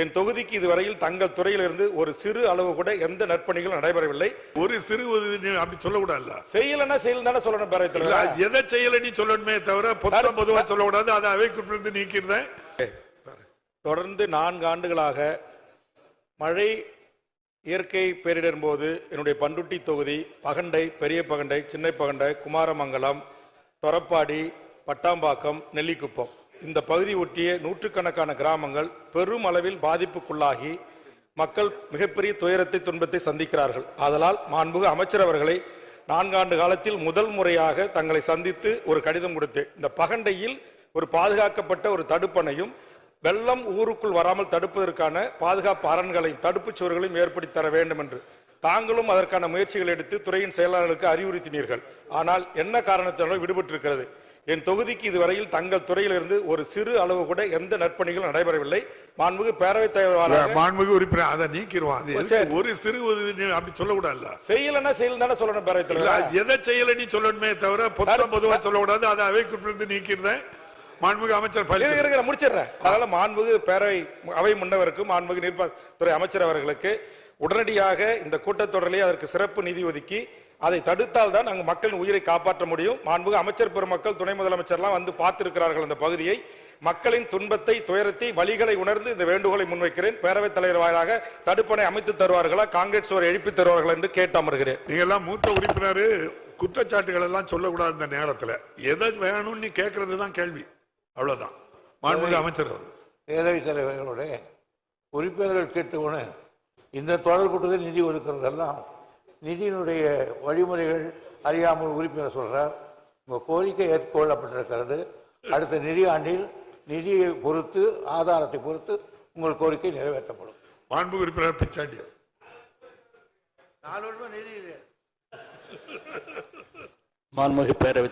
என் தொகுதிக்கு இதுவரையில் தங்கள் துறையிலிருந்து ஒரு சிறு அளவு கூட எந்த நற்பணிகளும் நடைபெறவில்லை. ஒரு சிறு உதவி அப்படி சொல்லக்கூடாதுல்ல. செய்யலன்னா செய்யல தானே சொல்லணும் பேரவைத் தலைவர். எதை செய்யல நீ சொல்லணுமே தவிர பொத்தாம் பொதுவா சொல்லக்கூடாது அதை அவை குறிப்பிலிருந்து நீக்கிறேன் தொடர்ந்து நான்கு ஆண்டுகளாக மழை இயற்கை பேரிடர் போது என்னுடைய பண்டுட்டி தொகுதி பகண்டை பெரிய பகண்டை சின்ன பகண்டை குமாரமங்கலம் தொரப்பாடி பட்டாம்பாக்கம் நெல்லிக்குப்பம். இந்த பகுதி ஒட்டிய நூற்றுக்கணக்கான கிராமங்கள் பெரும் அளவில் பாதிப்புக்குள்ளாகி மக்கள் மிகப்பெரிய துயரத்தை துன்பத்தை சந்திக்கிறார்கள். ஆதலால் மாண்புக அமைச்சர் அவர்களை நான்காண்டு காலத்தில் முதல் முறையாக தங்களை சந்தித்து ஒரு கடிதம் கொடுத்தேன். இந்த பகண்டையில் ஒரு பாதுகாக்கப்பட்ட ஒரு தடுப்பணையும் வெள்ளம் ஊருக்குள் வராமல் தடுப்பதற்கான பாதுகாப்பு அரண்களையும் தடுப்புச் சுவர்களையும் ஏற்படுத்தி தர வேண்டும் என்று. தாங்களும் அதற்கான முயற்சிகள் எடுத்து துறையின் செயலாளர்களுக்கு அறிவுறுத்தினீர்கள். ஆனால் என்ன காரணத்தினாலும் விடுபட்டிருக்கிறது? என் தொகுதிக்கு இதுவரையில் தங்கள் துறையிலிருந்து ஒரு சிறு அளவு கூட எந்த நற்பணிகளும் நடைபெறவில்லை. மாண்புகு பேரவைத் தலைவராக மாண்புமிகு உறுப்பினர் அதை நீக்கிடுவான். ஒரு சிறு அப்படி சொல்லக்கூடாதுல்ல? செய்யலன்னா செய்யல தானே சொல்லணும் பேரவைத் இல்ல தலைவர். எதை செய்யல நீ சொல்லணுமே தவிர பொத்தாம் பொதுவா சொல்லக்கூடாது. அதை அவை குறிப்பிலிருந்து நீக்கிறேன் மாண்புமிகு அமைச்சர் நான் முடிச்சிடுறேன். அதனால மாண்புகு பேரவை அவை முன்னவருக்கும் மாண்புகு நீர்ப்பாசத்துறை அமைச்சர் அவர்களுக்கு உடனடியாக இந்த கூட்டத்தொடரிலே அதற்கு சிறப்பு நிதி ஒதுக்கி அதை தடுத்தால் தான் அங்கு மக்களின் உயிரை காப்பாற்ற முடியும். மாண்புகு அமைச்சர் பெருமக்கள் துணை முதலமைச்சர்லாம் வந்து பார்த்திருக்கிறார்கள் அந்த பகுதியை. மக்களின் துன்பத்தை துயரத்தை வழிகளை உணர்ந்து இந்த வேண்டுகோளை முன்வைக்கிறேன். பேரவைத் தலைவர் வாயிலாக தடுப்பணை அமைத்து தருவார்களா காங்கிரஸ் சுவர் எழுப்பி தருவார்கள் என்று கேட்டு அமர்கிறேன் நீங்க எல்லாம் மூத்த உறுப்பினர் குற்றச்சாட்டுகள் எல்லாம் சொல்லக்கூடாது இந்த நேரத்துல. எதை வேணும்னு நீ கேட்கறது தான் கேள்வி. அவ்வளவுதான். மாண்புமிகு அமைச்சர் பேரவைத் தலைவர்களோட உறுப்பினர்கள் கேட்டவுடனே இந்த தொடர் கூட்டத்தில் நிதி ஒதுக்குறதெல்லாம் நிதியினுடைய வழிமுறைகள் அறியாமல் உறுப்பினர் சொல்றார். உங்கள் கோரிக்கை ஏற்றுக்கொள்ளப்பட்டிருக்கிறது. அடுத்த நிதி ஆண்டில் நிதியை பொறுத்து ஆதாரத்தை பொறுத்து உங்கள் கோரிக்கை நிறைவேற்றப்படும். மாண்புமிகு உறுப்பினர் பிச்சாண்டி நாலு நிதி இல்லை மாண்புமிகு பேரவைத்